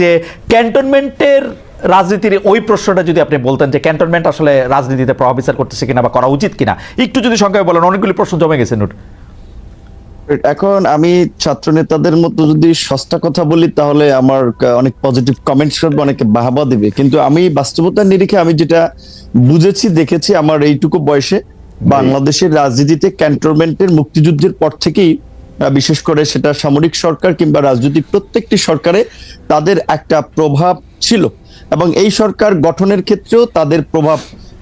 যে ক্যান্টনমেন্টের রাজনীতির ওই প্রশ্নটা যদি আপনি বলতেন যে ক্যান্টনমেন্ট আসলে রাজনীতিতে প্রভাব বিচার করতেছে কিনা বা করা উচিত কিনা একটু যদি সংখ্যায় বলেন অনেকগুলি প্রশ্ন জমে গেছে নুট। এখন আমি ছাত্র নেতাদের মতো যদি সস্তা কথা বলি তাহলে আমার অনেক পজিটিভ কমেন্টস করবে অনেকে বাহাবা দিবে। কিন্তু আমি বাস্তবতার নিরিখে আমি যেটা বুঝেছি দেখেছি আমার এইটুকু বয়সে বাংলাদেশের রাজনীতিতে ক্যান্টনমেন্টের মুক্তিযুদ্ধের পর থেকেই বিশেষ করে সেটা সামরিক সরকার কিংবা রাজনৈতিক প্রত্যেকটি সরকারে তাদের একটা প্রভাব ছিল। এবং এই সরকার গঠনের ক্ষেত্রেও তাদের প্রভাব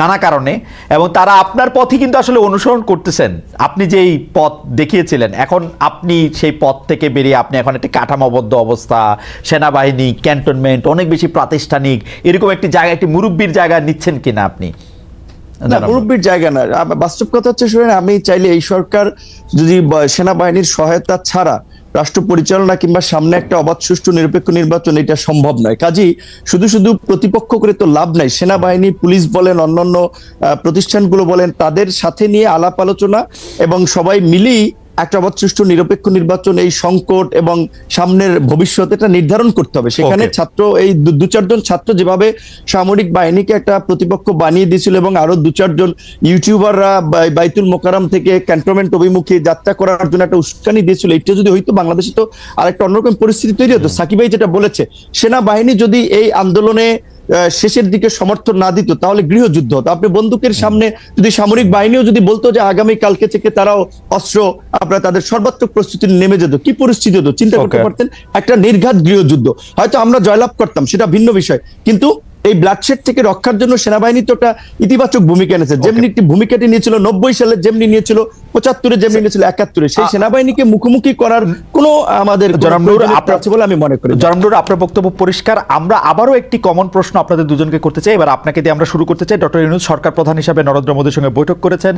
নানা কারণে এবং তারা আপনার পথই কিন্তু আসলে অনুসরণ করতেছেন। আপনি যেই পথ দেখিয়েছিলেন এখন আপনি সেই পথ থেকে বেরিয়ে আপনি এখন একটি কাঠামোবদ্ধ অবস্থা সেনাবাহিনী ক্যান্টনমেন্ট অনেক বেশি প্রাতিষ্ঠানিক এরকম একটি জায়গা একটি মুরব্বীর জায়গা নিচ্ছেন কিনা আপনি? না। মুরব্বীর জায়গা না। বাস্তব কথা হচ্ছে শুনেন আমি চাইলে এই সরকার যদি সেনাবাহিনীর সহায়তা ছাড়া রাষ্ট্র পরিচালনা কিংবা সামনে একটা অবাধ সুষ্ঠু নিরপেক্ষ নির্বাচন, এটা সম্ভব নয়। কাজী শুধু শুধু প্রতিপক্ষ করে তো লাভ নাই। সেনাবাহিনী, পুলিশ বলেন, অন্যান্য প্রতিষ্ঠানগুলো বলেন, তাদের সাথে নিয়ে আলাপ আলোচনা এবং সবাই মিলেই একটা সুষ্ঠু নিরপেক্ষ নির্বাচন এই সংকট এবং সামনের ভবিষ্যৎ এটা নির্ধারণ করতে হবে। সেখানে ছাত্র এই দু- চারজন ছাত্র যেভাবে সামরিক বাহিনীকে একটা প্রতিপক্ষ বানিয়ে দিয়েছিল এবং আরও দু চারজন ইউটিউবাররা বাইতুল মোকারম থেকে ক্যান্টনমেন্ট অভিমুখে যাত্রা করার জন্য একটা উস্কানি দিয়েছিল। এটা যদি হইতো বাংলাদেশে তো আরেকটা অন্যরকম পরিস্থিতি তৈরি হতো। সাকিব ভাই যেটা বলেছে সেনাবাহিনী যদি এই আন্দোলনে শেষের দিকে সমর্থন না দিত তাহলে গৃহযুদ্ধ হতো। আপনি বন্দুকের সামনে যদি সামরিক বাহিনীও যদি বলতো যে আগামী কালকে থেকে তারাও অস্ত্র আপনার তাদের সর্বাত্মক প্রস্তুতি নেমে যেত কি পরিস্থিতি হতো? চিন্তা করতে পারতেন একটা নির্ঘাত গৃহযুদ্ধ। হয়তো আমরা জয়লাভ করতাম সেটা ভিন্ন বিষয়। কিন্তু এই ব্লাডশেড থেকে রক্ষার জন্য সেনাবাহিনী তো একটা ইতিবাচক ভূমিকা এনেছে। যেমনি একটি ভূমিকাটি নিয়েছিল নব্বই সালে যেমনি নিয়েছিল পঁচাত্তরে যেমনি নিয়েছিল একাত্তরে সেই সেনাবাহিনীকে মুখোমুখি করার কোনো আমাদের আছে বলে আমি মনে করি না। জনমনুর আপনার বক্তব্য পরিষ্কার। আমরা আবারও একটি কমন প্রশ্ন আপনাদের দুজনকে করতে চাই। এবার আপনাকে দিয়ে আমরা শুরু করতে চাই। ডক্টর ইউনুস সরকার প্রধান হিসাবে নরেন্দ্র মোদীর সঙ্গে বৈঠক করেছেন।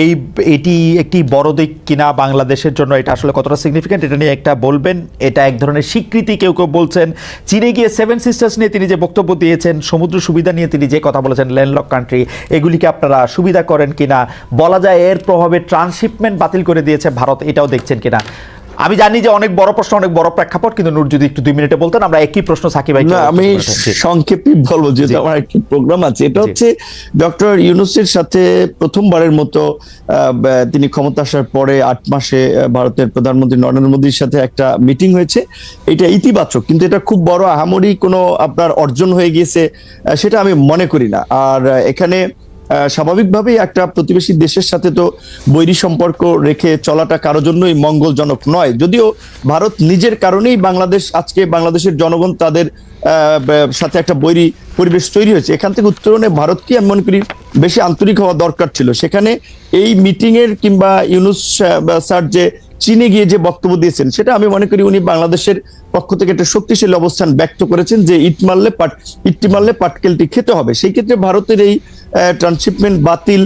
এই এটি একটি বড় দিক কিনা বাংলাদেশের জন্য এটা আসলে কতটা সিগনিফিকেন্ট এটা নিয়ে একটা বলবেন। এটা এক ধরনের স্বীকৃতি কেউ কেউ বলছেন। চীনে গিয়ে সেভেন সিস্টার্স নিয়ে তিনি যে বক্তব্য দিয়েছেন সমুদ্র সুবিধা নিয়ে তিনি যে কথা বলেছেন ল্যান্ডলক কান্ট্রি এগুলিকে আপনারা সুবিধা করেন কিনা? বলা যায় এর প্রভাবে ট্রান্সশিপমেন্ট বাতিল করে দিয়েছে ভারত এটাও দেখছেন কিনা? আমি জানি যে অনেক বড় প্রশ্ন অনেক বড় প্রেক্ষাপট কিন্তু নূর যদি একটু দুই মিনিটে বলতেন আমরা একই প্রশ্ন সাকিব ভাই আমি সংক্ষেপে বলব। যেহেতু আমার একটি প্রোগ্রাম আছে। এটা হচ্ছে ডক্টর ইউনুসের সাথে প্রথমবারের মতো তিনি ক্ষমতা আসার পরে আট মাসে ভারতের প্রধানমন্ত্রী নরেন্দ্র মোদীর সাথে একটা মিটিং হয়েছে। এটা ইতিবাচক কিন্তু এটা খুব বড় আহামরি কোনো আপনার অর্জন হয়ে গিয়েছে সেটা আমি মনে করি না। আর এখানে স্বাভাবিকভাবেই একটা প্রতিবেশী দেশের সাথে তো বৈরী সম্পর্ক রেখে চলাটা কারোর জন্যই মঙ্গলজনক নয়। যদিও ভারত নিজের কারণেই বাংলাদেশ, আজকে বাংলাদেশের জনগণ তাদের সাথে একটা বৈরী পরিবেশ তৈরি হয়েছে। এখান থেকে উত্তরণে ভারতকে আমি মনে করি বেশি আন্তরিক হওয়া দরকার ছিল। সেখানে এই মিটিং এর কিংবা ইউনুস স্যার যে চীনে গিয়ে যে বক্তব্য দিয়েছেন, সেটা আমি মনে করি উনি বাংলাদেশের পক্ষ থেকে একটা শক্তিশালী অবস্থান ব্যক্ত করেছেন যে ইট মারলে পাট, ইটটি মারলে পাটকেলটি খেতে হবে। সেই ক্ষেত্রে ভারতের এই ট্রান্সশিপমেন্ট বাতিল।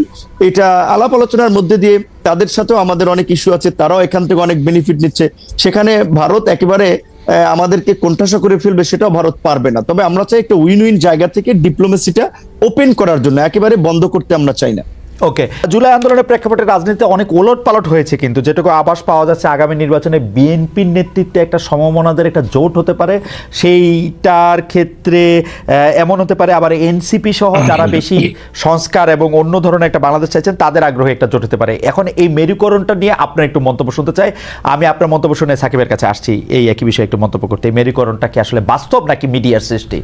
এটা আলাপ আলোচনার মধ্যে দিয়ে তাদের সাথেও আমাদের অনেক ইস্যু আছে, তারাও এখান থেকে অনেক বেনিফিট নিচ্ছে। সেখানে ভারত একেবারে আমাদেরকে কোণঠাসা করে ফেলবে সেটাও ভারত পারবে না। তবে আমরা চাই একটা উইন উইন জায়গা থেকে ডিপ্লোমেসিটা ওপেন করার জন্য, একেবারে বন্ধ করতে আমরা চাই না। ওকে জুলাই আন্দোলনের প্রেক্ষাপটে রাজনীতিতে অনেক ওলট পালট হয়েছে কিন্তু যেটুকু আবাস পাওয়া যাচ্ছে আগামী নির্বাচনে বিএনপির নেতৃত্বে একটা সমমনাদের একটা জোট হতে পারে সেইটার ক্ষেত্রে এমন হতে পারে আবার এনসিপি সহ যারা বেশি সংস্কার এবং অন্য ধরনের একটা বাংলাদেশ চাইছেন তাদের আগ্রহে একটা জোট হতে পারে। এখন এই মেরুকরণটা নিয়ে আপনার একটু মন্তব্য শুনতে চাই। আমি আপনার মন্তব্য শুনে সাকিবের কাছে আসছি এই একই বিষয়ে একটু মন্তব্য করতে। এই মেরুকরণটা কি আসলে বাস্তব নাকি মিডিয়ার সৃষ্টি?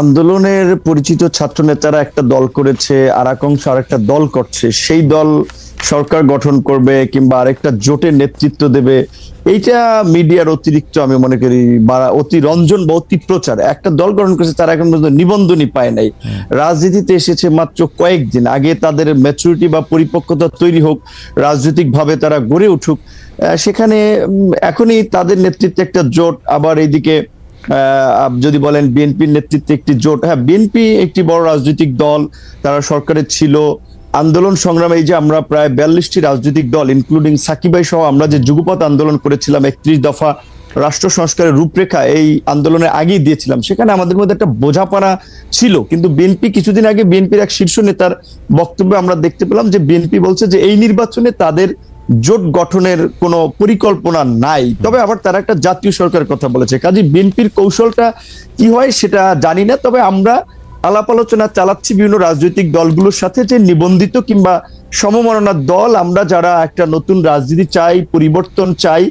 আন্দোলনের পরিচিত ছাত্র নেতারা একটা দল করেছে আর এক অংশ আর একটা দল করছে। সেই দল সরকার গঠন করবে কিংবা আরেকটা জোটের নেতৃত্ব দেবে। এইটা মিডিয়ার অতিরিক্ত আমি মনে করি বা অতি রঞ্জন বা অতি প্রচার একটা দল গঠন করেছে তারা এখন পর্যন্ত নিবন্ধনই পায় নাই। রাজনীতিতে এসেছে মাত্র কয়েকদিন। আগে তাদের ম্যাচুরিটি বা পরিপক্কতা তৈরি হোক রাজনৈতিকভাবে তারা গড়ে উঠুক সেখানে এখনই তাদের নেতৃত্বে একটা জোট আবার এইদিকে যদি বলেন বিএনপির নেতৃত্বে একটি জোট হ্যাঁ বিএনপি একটি বড় রাজনৈতিক দল, তারা সরকারে ছিল। আন্দোলন সংগ্রামে এই যে আমরা প্রায় বিয়াল্লিশটি রাজনৈতিক দল ইনক্লুডিং সাকিবাই সহ আমরা যে যুগপথ আন্দোলন করেছিলাম, একত্রিশ দফা রাষ্ট্র সংস্কারের রূপরেখা এই আন্দোলনের আগেই দিয়েছিলাম। সেখানে আমাদের মধ্যে একটা বোঝাপড়া ছিল। কিন্তু বিএনপি কিছুদিন আগে বিএনপির এক শীর্ষ নেতার বক্তব্যে আমরা দেখতে পেলাম যে বিএনপি বলছে যে এই নির্বাচনে তাদের জোট গঠনের কোনো পরিকল্পনা নাই। তবে আবার তারা একটা জাতীয় সরকারের কথা বলেছে। কাজে বিএনপির কৌশলটা কি হয় সেটা জানি না, তবে আমরা আলাপ আলোচনা চালাচ্ছি বিভিন্ন রাজনৈতিক দলগুলোর সাথে যে নিবন্ধিত কিংবা সমমননার দল। আমরা যারা একটা নতুন রাজনীতি চাই, পরিবর্তন চাই,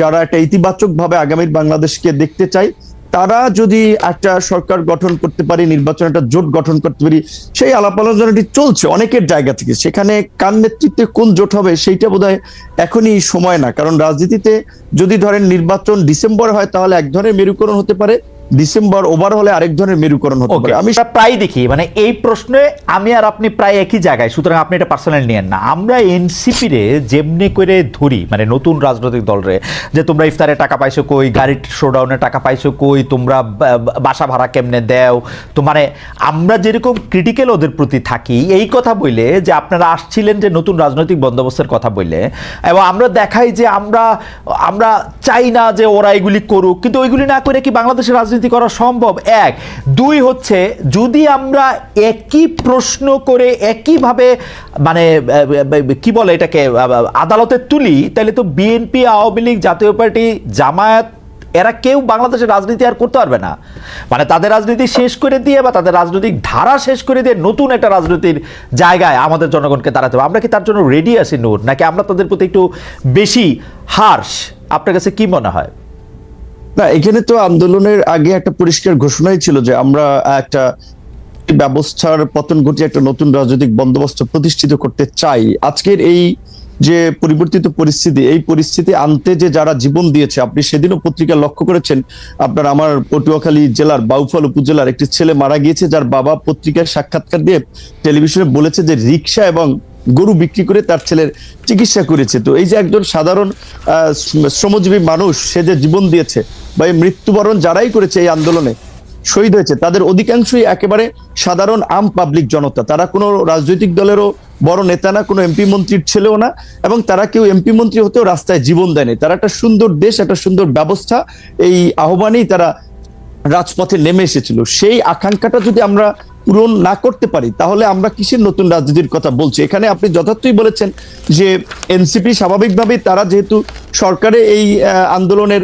যারা একটা ইতিবাচক ভাবে আগামীর বাংলাদেশকে দেখতে চাই তারা যদি একটা সরকার গঠন করতে পারে, নির্বাচন একটা জোট গঠন করতে পারি, সেই আলাপ আলোচনাটি চলছে অনেকের জায়গা থেকে। সেখানে কার নেতৃত্বে কোন জোট হবে সেইটা বোধ হয় এখনই সময় না। কারণ রাজনীতিতে যদি ধরেন নির্বাচন ডিসেম্বর হয়, তাহলে এক ধরনের মেরুকরণ হতে পারে। ডিসেম্বর ওভার হলে আরেক ধরনের মেরুকরণ হতে পারে। আমি প্রায় দেখি মানে এই প্রশ্নে আমি আর আপনি প্রায় একই জায়গায় সুতরাং আপনি এটা পার্সোনাল নিয়েন না। আমরা এনসিপি রে যেমনি করে ধরি মানে নতুন রাজনৈতিক দল রে যে তোমরা ইফতারে টাকা পাইছো কই গাড়ির শোডাউনে টাকা পাইছো কই তোমরা বাসা ভাড়া কেমনে দেও তো মানে আমরা যেরকম ক্রিটিক্যাল ওদের প্রতি থাকি এই কথা বললে যে আপনারা আসছিলেন যে নতুন রাজনৈতিক বন্দোবস্তের কথা বললে এবং আমরা দেখাই যে আমরা আমরা চাই না যে ওরা এগুলি করুক কিন্তু ওইগুলি না করে কি বাংলাদেশের রাজনীতি করা সম্ভব? এক। দুই হচ্ছে, যদি আমরা একই প্রশ্ন করে একইভাবে মানে কি বলে এটাকে, আদালতে তুলি, তাহলে তো বিএনপি আওয়ামী লীগ, জাতীয় পার্টি, জামায়াত, এরা কেউ বাংলাদেশের রাজনীতি আর করতে পারবে না। মানে তাদের রাজনীতি শেষ করে দিয়ে বা তাদের রাজনৈতিক ধারা শেষ করে দিয়ে নতুন একটা রাজনীতির জায়গায় আমাদের জনগণকে দাঁড়াতে হবে। আমরা কি তার জন্য রেডি আছি, নূর? নাকি আমরা তাদের প্রতি একটু বেশি হার্শ আপনার কাছে কি মনে হয়? না, এখানে তো আন্দোলনের আগে একটা পরিষ্কার ঘোষণাই ছিল যে আমরা একটা ব্যবস্থার পতন ঘটিয়ে একটা নতুন রাজনৈতিক বন্দোবস্ত প্রতিষ্ঠিত করতে চাই। আজকের এই যে পরিবর্তিত পরিস্থিতি, এই পরিস্থিতি আনতে যে যারা জীবন দিয়েছে, আপনি সেদিনও পত্রিকা লক্ষ্য করেছেন, আপনার আমার পটুয়াখালী জেলার, বাউফল উপজেলার একটি ছেলে মারা গিয়েছে, যার বাবা পত্রিকায় সাক্ষাৎকার দিয়ে টেলিভিশনে বলেছে যে রিক্সা এবং গরু বিক্রি করে তার ছেলের চিকিৎসা করেছে। তো এই যে একজন সাধারণ শ্রমজীবী মানুষ, সে যে জীবন দিয়েছে বা এই মৃত্যুবরণ যারাই করেছে এই আন্দোলনে শহীদ হয়েছে, তাদের অধিকাংশই একেবারে সাধারণ আম পাবলিক জনতা। তারা কোনো রাজনৈতিক দলেরও বড় নেতা না, কোনো এমপি মন্ত্রীর ছেলেও না, এবং তারা কেউ এমপি মন্ত্রী হতেও রাস্তায় জীবন দেয়নি তারা একটা সুন্দর দেশ, একটা সুন্দর ব্যবস্থা, এই আহ্বানেই তারা রাজপথে নেমে এসেছিল। সেই আকাঙ্ক্ষাটা যদি আমরা পূরণ না করতে পারি, তাহলে আমরা কিসের নতুন রাজনীতির কথা বলছি? এখানে আপনি যথার্থই বলেছেন যে এনসিপি স্বাভাবিকভাবেই তারা যেহেতু সরকারে এই আন্দোলনের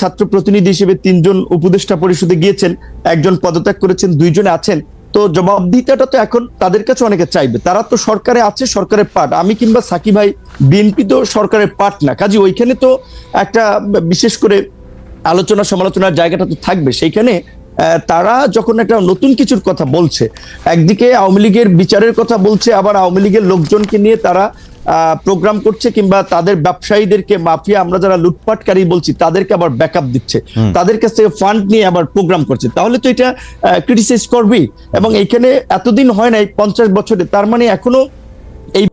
ছাত্র প্রতিনিধি হিসেবে তিনজন উপদেষ্টা পরিষদে গিয়েছেন, একজন পদত্যাগ করেছেন, দুইজনে আছেন, তো জবাবদিহিতাটা তো এখন তাদের কাছে অনেকে চাইবে। তারা তো সরকারে আছে, সরকারের পার্ট। আমি কিংবা সাকি ভাই, বিএনপি তো সরকারের পার্ট না। কাজে ওইখানে তো একটা, বিশেষ করে আলোচনা সমালোচনার জায়গাটা তো থাকবে। সেইখানে তারা যখন একটা নতুন কিছুর কথা বলছে একদিকে আওয়ামী লীগের বিচারের কথা বলছে আবার আওয়ামী লীগের লোকজনকে নিয়ে তারা প্রোগ্রাম করছে কিংবা তাদের ব্যবসায়ীদেরকে মাফিয়া আমরা যারা লুটপাটকারী বলছি তাদেরকে আবার ব্যাকআপ দিচ্ছে। তাদের কাছ থেকে ফান্ড নিয়ে আবার প্রোগ্রাম করছে। তাহলে তো এটা ক্রিটিসাইজ করবেই। এবং এইখানে এতদিন হয় নাই পঞ্চাশ বছরে তার মানে এখনও এই